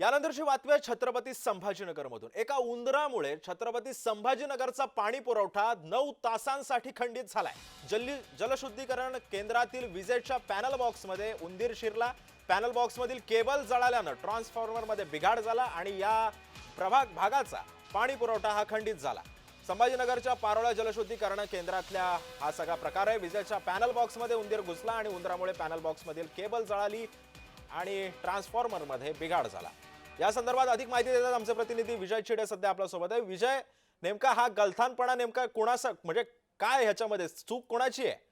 यानंतरची बातमी आहे छत्रपती संभाजीनगरमधून. एका उंदरामुळे छत्रपती संभाजीनगरचा पाणी पुरवठा नऊ तासांसाठी खंडित झालाय. जल्ली जलशुद्धीकरण केंद्रातील विजेच्या पॅनल बॉक्समध्ये उंदीर शिरला. पॅनल बॉक्समधील केबल जळाल्यानं ट्रान्सफॉर्मरमध्ये बिघाड झाला आणि या प्रभाग भागाचा पाणी पुरवठा हा खंडित झाला. संभाजीनगरच्या पारोळा जलशुद्धीकरण केंद्रातल्या हा सगळा प्रकार आहे. विजेच्या पॅनल बॉक्समध्ये उंदीर घुसला आणि उंदरामुळे पॅनल बॉक्समधील केबल जळाली. आणि ट्रान्सफॉर्मरमध्ये बिघाड झाला. या संदर्भात अधिक माहिती देतात आमचे प्रतिनिधी विजय चिडे सध्या आपल्यासोबत आहे. विजय नेमका हा गलथानपणा नेमका कोणाचा म्हणजे काय ह्याच्यामध्ये? चूक कोणाची आहे?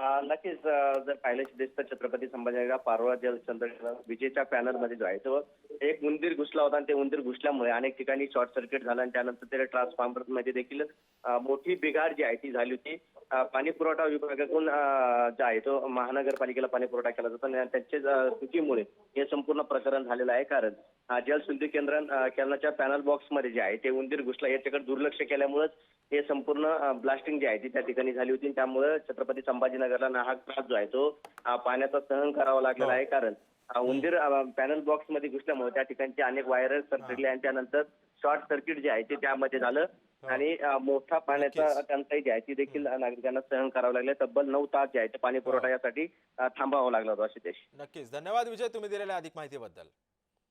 नक्कीच जर पाहिलं दिसत तर छत्रपती संभाजीराव पारोळा जलचंद्र विजेच्या पॅनलमध्ये जो आहे तो एक उंदीर घुसला होता आणि ते उंदीर घुसल्यामुळे अनेक ठिकाणी शॉर्ट सर्किट झालं आणि त्यानंतर ते ट्रान्सफॉर्मरमध्ये देखील मोठी बिघाड जी आहे ती झाली होती. पाणी पुरवठा विभागाकडून जो आहे तो महानगरपालिकेला पाणी पुरवठा केला जातो आणि त्यांच्या चुकीमुळे हे संपूर्ण प्रकरण झालेलं आहे. कारण अं, जलशुद्धी केंद्र केंद्राच्या पॅनल बॉक्समध्ये जे आहे ते उंदीर घुसला याच्याकडे दुर्लक्ष केल्यामुळेच हे संपूर्ण ब्लास्टिंग जी आहे ती त्या ठिकाणी झाली होती. आणि त्यामुळे छत्रपती संभाजीनगरला नाहक त्रास जो आहे तो पाण्याचा सहन करावा लागलेला आहे. कारण उंदीर पॅनल बॉक्समध्ये घुसल्यामुळे त्या ठिकाणचे अनेक वायरस सरकले आणि त्यानंतर शॉर्ट सर्किट जे आहे ते त्यामध्ये झालं. आणि अं, मोठा पाण्याचा. टंचाई जी आहे ती देखील नागरिकांना सहन करावं लागले तब्बल नऊ तास जे आहे ते पाणी पुरवठा यासाठी अं, थांबावं लागलं होतं अशी देश. नक्कीच. धन्यवाद विजय तुम्ही दिलेल्या अधिक माहितीबद्दल.